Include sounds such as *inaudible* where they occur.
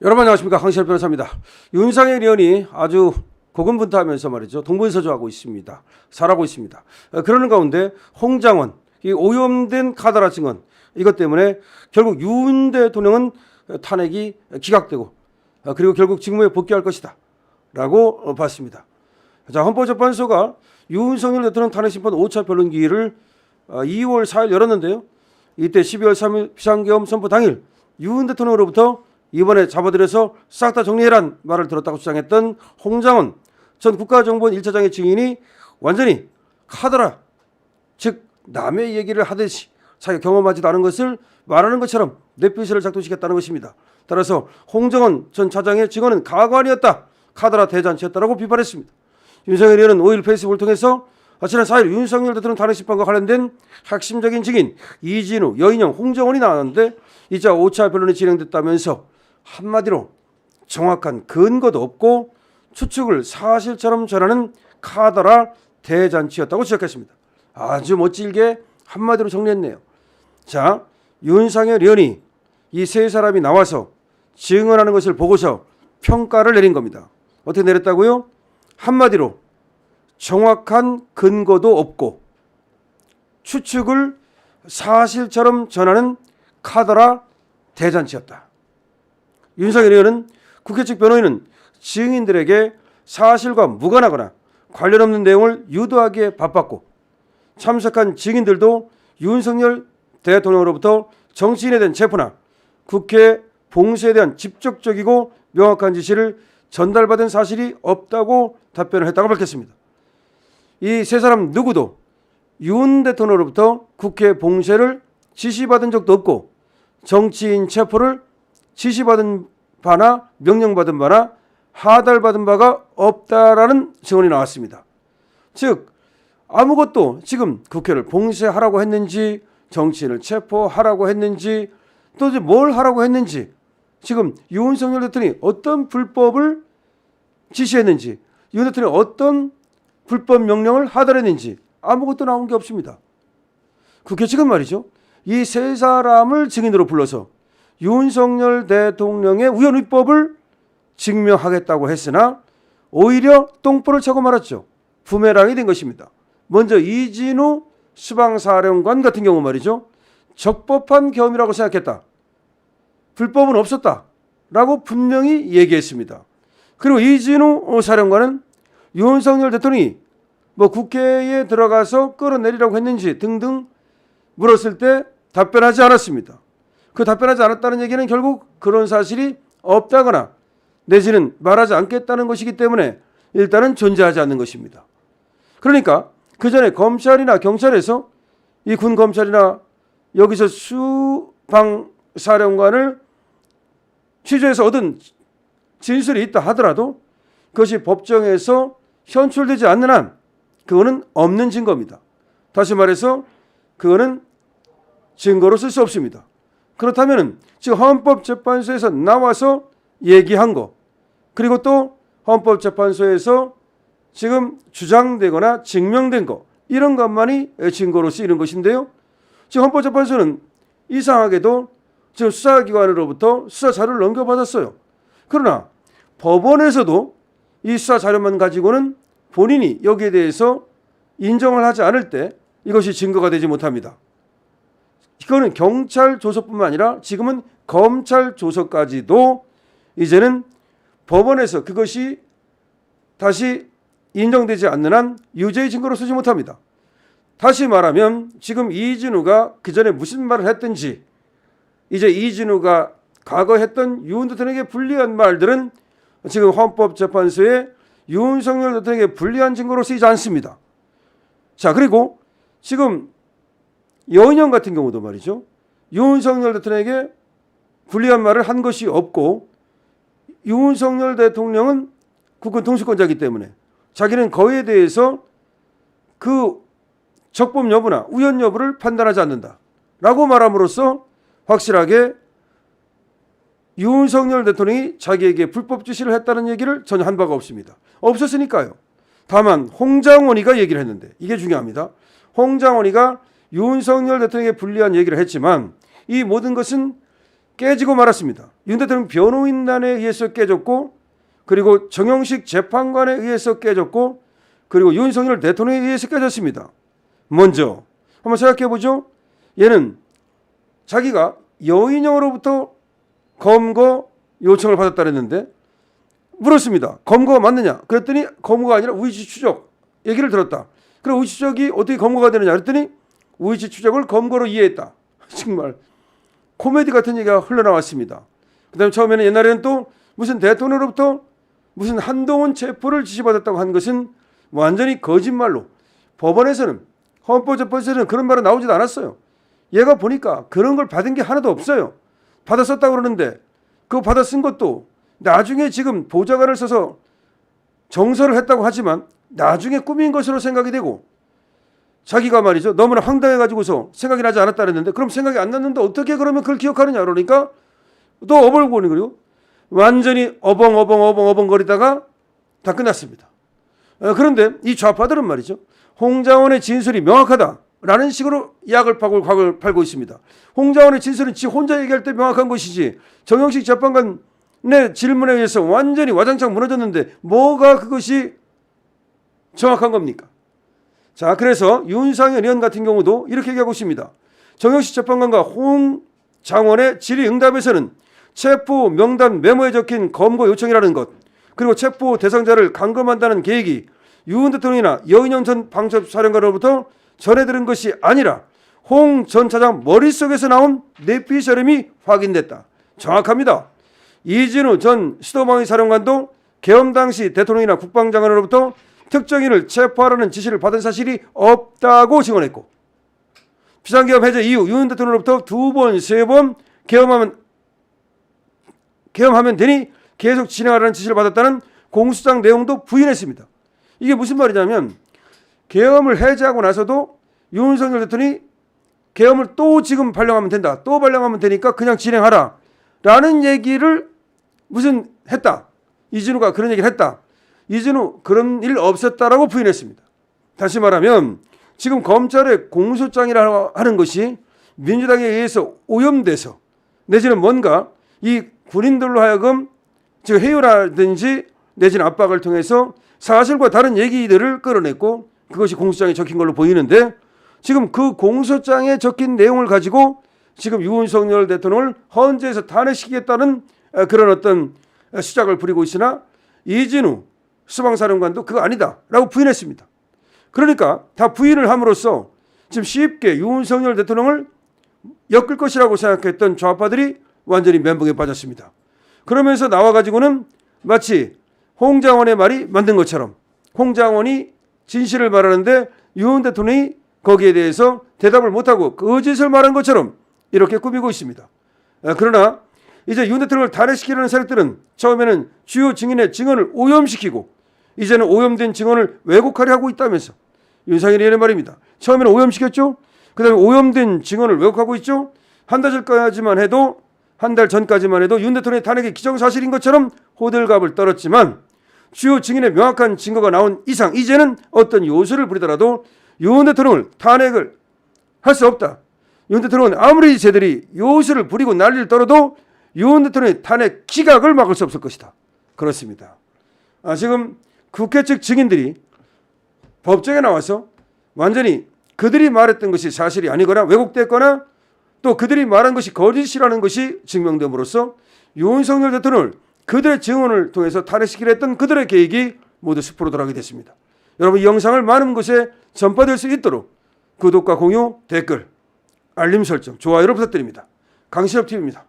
여러분 안녕하십니까 황시열 변호사입니다. 윤상현 의원이 아주 고군분투하면서 말이죠 동분서주하고 있습니다. 잘하고 있습니다. 어, 그러는 가운데 홍장원 이 오염된 카더라 증언 이것 때문에 결국 윤 대통령은 탄핵이 기각되고 어, 그리고 결국 직무에 복귀할 것이다라고 어, 봤습니다. 자 헌법재판소가 윤석열 대통령 탄핵 심판 5차 변론 기일을 어, 2월 4일 열었는데요. 이때 12월 3일 비상계엄 선포 당일 윤 대통령으로부터 이번에 잡아들여서 싹 다 정리해란 말을 들었다고 주장했던 홍장원 전 국가정보원 1차장의 증인이 완전히 카더라 즉 남의 얘기를 하듯이 자기가 경험하지도 않은 것을 말하는 것처럼 뇌피셜을 작동시켰다는 것입니다. 따라서 홍정원 전 차장의 증언은 가관이었다. 카더라 대잔치였다라고 비판했습니다. 윤석열 의원은 5일 페이스북을 통해서 지난 4일 윤석열 대통령 탄핵 심판과 관련된 핵심적인 증인 이진우, 여인영, 홍정원이 나왔는데 이자 5차 변론이 진행됐다면서 한마디로 정확한 근거도 없고 추측을 사실처럼 전하는 카더라 대잔치였다고 지적했습니다. 아주 멋지게 한마디로 정리했네요. 자, 윤상열 의원이 이 세 사람이 나와서 증언하는 것을 보고서 평가를 내린 겁니다. 어떻게 내렸다고요? 한마디로 정확한 근거도 없고 추측을 사실처럼 전하는 카더라 대잔치였다. 윤석열 의원은 국회 측 변호인은 증인들에게 사실과 무관하거나 관련 없는 내용을 유도하기에 바빴고 참석한 증인들도 윤석열 대통령으로부터 정치인에 대한 체포나 국회 봉쇄에 대한 직접적이고 명확한 지시를 전달받은 사실이 없다고 답변을 했다고 밝혔습니다. 이 세 사람 누구도 윤 대통령으로부터 국회 봉쇄를 지시받은 적도 없고 정치인 체포를 지시받은 바나 명령받은 바나 하달받은 바가 없다라는 증언이 나왔습니다. 즉 아무것도 지금 국회를 봉쇄하라고 했는지 정치인을 체포하라고 했는지 또 이제 뭘 하라고 했는지 지금 윤석열 대통령이 어떤 불법을 지시했는지 윤 대통령이 어떤 불법 명령을 하달했는지 아무것도 나온 게 없습니다. 국회 측은 말이죠. 이 세 사람을 증인으로 불러서 윤석열 대통령의 우연위법을 증명하겠다고 했으나 오히려 똥볼을 차고 말았죠. 부메랑이 된 것입니다. 먼저 이진우 수방사령관 같은 경우 말이죠. 적법한 겸이라고 생각했다. 불법은 없었다. 라고 분명히 얘기했습니다. 그리고 이진우 사령관은 윤석열 대통령이 뭐 국회에 들어가서 끌어내리라고 했는지 등등 물었을 때 답변하지 않았습니다. 그 답변하지 않았다는 얘기는 결국 그런 사실이 없다거나 내지는 말하지 않겠다는 것이기 때문에 일단은 존재하지 않는 것입니다. 그러니까 그 전에 검찰이나 경찰에서 이 군 검찰이나 여기서 수방 사령관을 취재해서 얻은 진술이 있다 하더라도 그것이 법정에서 현출되지 않는 한 그거는 없는 증거입니다. 다시 말해서 그거는 증거로 쓸 수 없습니다. 그렇다면 지금 헌법재판소에서 나와서 얘기한 거 그리고 또 헌법재판소에서 지금 주장되거나 증명된 거 이런 것만이 증거로 쓰이는 것인데요. 지금 헌법재판소는 이상하게도 지금 수사기관으로부터 수사 자료를 넘겨받았어요. 그러나 법원에서도 이 수사 자료만 가지고는 본인이 여기에 대해서 인정을 하지 않을 때 이것이 증거가 되지 못합니다. 이거는 경찰 조서뿐만 아니라 지금은 검찰 조서까지도 이제는 법원에서 그것이 다시 인정되지 않는 한 유죄의 증거로 쓰지 못합니다. 다시 말하면 지금 이진우가 그 전에 무슨 말을 했든지 이제 이진우가 과거 했던 윤 대통령에게 불리한 말들은 지금 헌법재판소에 윤석열 대통령에게 불리한 증거로 쓰이지 않습니다. 자 그리고 지금 여인영 같은 경우도 말이죠. 윤석열 대통령에게 불리한 말을 한 것이 없고 윤석열 대통령은 국군 통수권자이기 때문에 자기는 거에 대해서 그 적법 여부나 우연 여부를 판단하지 않는다. 라고 말함으로써 확실하게 윤석열 대통령이 자기에게 불법 지시를 했다는 얘기를 전혀 한 바가 없습니다. 없었으니까요. 다만 홍장원이가 얘기를 했는데 이게 중요합니다. 홍장원이가 윤석열 대통령에게 불리한 얘기를 했지만 이 모든 것은 깨지고 말았습니다. 윤 대통령 변호인단에 의해서 깨졌고 그리고 정영식 재판관에 의해서 깨졌고 그리고 윤석열 대통령에 의해서 깨졌습니다. 먼저 한번 생각해 보죠. 얘는 자기가 여인형으로부터 검거 요청을 받았다 그랬는데 물었습니다. 검거가 맞느냐? 그랬더니 검거가 아니라 우이지 추적 얘기를 들었다. 그럼 우이지 추적이 어떻게 검거가 되느냐? 그랬더니 우이지 추적을 검거로 이해했다. *laughs* 정말 코미디 같은 얘기가 흘러나왔습니다. 그다음에 처음에는 옛날에는 또 무슨 대통령으로부터 무슨 한동훈 체포를 지시받았다고 한 것은 완전히 거짓말로 법원에서는 헌법재판소에서는 그런 말은 나오지도 않았어요. 얘가 보니까 그런 걸 받은 게 하나도 없어요. 받아 썼다고 그러는데 그 받아 쓴 것도 나중에 지금 보좌관을 써서 정서를 했다고 하지만 나중에 꾸민 것으로 생각이 되고 자기가 말이죠 너무나 황당해가지고서 생각이 나지 않았다 그랬는데 그럼 생각이 안 났는데 어떻게 그러면 그걸 기억하느냐 그러니까 또 어벌고니고요 완전히 어벙어벙어벙어벙거리다가 다 끝났습니다. 어, 그런데 이 좌파들은 말이죠 홍장원의 진술이 명확하다라는 식으로 약을 팔고 곽을 팔고 있습니다. 홍장원의 진술은 지 혼자 얘기할 때 명확한 것이지 정영식 재판관의 질문에 의해서 완전히 와장창 무너졌는데 뭐가 그것이 정확한 겁니까? 자, 그래서 윤상현 의원 같은 경우도 이렇게 얘기하고 있습니다. 정영식 재판관과 홍 장원의 질의응답에서는 체포 명단 메모에 적힌 검거 요청이라는 것, 그리고 체포 대상자를 감금한다는 계획이 유은 대통령이나 여인영 전 방첩사령관으로부터 전해 들은 것이 아니라 홍 전 차장 머릿속에서 나온 내피셜음이 확인됐다. 정확합니다. 이진우 전 수도방위 사령관도 계엄 당시 대통령이나 국방장관으로부터 특정인을 체포하라는 지시를 받은 사실이 없다고 증언했고 비상계엄 해제 이후 윤 대통령으로부터 두 번, 세번 계엄하면 되니 계속 진행하라는 지시를 받았다는 공수장 내용도 부인했습니다. 이게 무슨 말이냐면 계엄을 해제하고 나서도 윤석열 대통령이 계엄을 또 지금 발령하면 된다. 또 발령하면 되니까 그냥 진행하라. 라는 얘기를 무슨 했다. 이진우가 그런 얘기를 했다. 이진우 그런 일 없었다라고 부인했습니다. 다시 말하면 지금 검찰의 공소장이라 하는 것이 민주당에 의해서 오염돼서 내지는 뭔가 이 군인들로 하여금 즉 회유라든지 내지는 압박을 통해서 사실과 다른 얘기들을 끌어냈고 그것이 공소장에 적힌 걸로 보이는데 지금 그 공소장에 적힌 내용을 가지고 지금 윤석열 대통령을 헌재에서 탄핵시키겠다는 어, 그런 어떤 수작을 부리고 있으나 이진우 수방사령관도 그거 아니다라고 부인했습니다. 그러니까 다 부인을 함으로써 지금 쉽게 윤석열 대통령을 엮을 것이라고 생각했던 좌파들이 완전히 멘붕에 빠졌습니다. 그러면서 나와가지고는 마치 홍장원의 말이 맞는 것처럼 홍장원이 진실을 말하는데 윤 대통령이 거기에 대해서 대답을 못하고 거짓을 말한 것처럼 이렇게 꾸미고 있습니다. 아, 그러나 이제 윤 대통령을 탄핵시키려는 세력들은 처음에는 주요 증인의 증언을 오염시키고 이제는 오염된 증언을 왜곡하려 하고 있다면서 윤상현이 이런 말입니다. 처음에는 오염시켰죠. 그 다음에 오염된 증언을 왜곡하고 있죠. 한 달 전까지만 해도 한 달 전까지만 해도 윤 대통령의 탄핵이 기정사실인 것처럼 호들갑을 떨었지만 주요 증인의 명확한 증거가 나온 이상 이제는 어떤 요소를 부리더라도 윤 대통령을 탄핵을 할 수 없다. 윤 대통령은 아무리 쟤들이 요소를 부리고 난리를 떨어도 윤 대통령의 탄핵 기각을 막을 수 없을 것이다. 그렇습니다. 아, 지금 국회 측 증인들이 법정에 나와서 완전히 그들이 말했던 것이 사실이 아니거나 왜곡됐거나 또 그들이 말한 것이 거짓이라는 것이 증명됨으로써 윤석열 대통령을 그들의 증언을 통해서 탄핵시키려 했던 그들의 계획이 모두 수포로 돌아가게 됐습니다. 여러분 이 영상을 많은 곳에 전파될 수 있도록 구독과 공유, 댓글, 알림 설정, 좋아요를 부탁드립니다. 강시엽 TV입니다.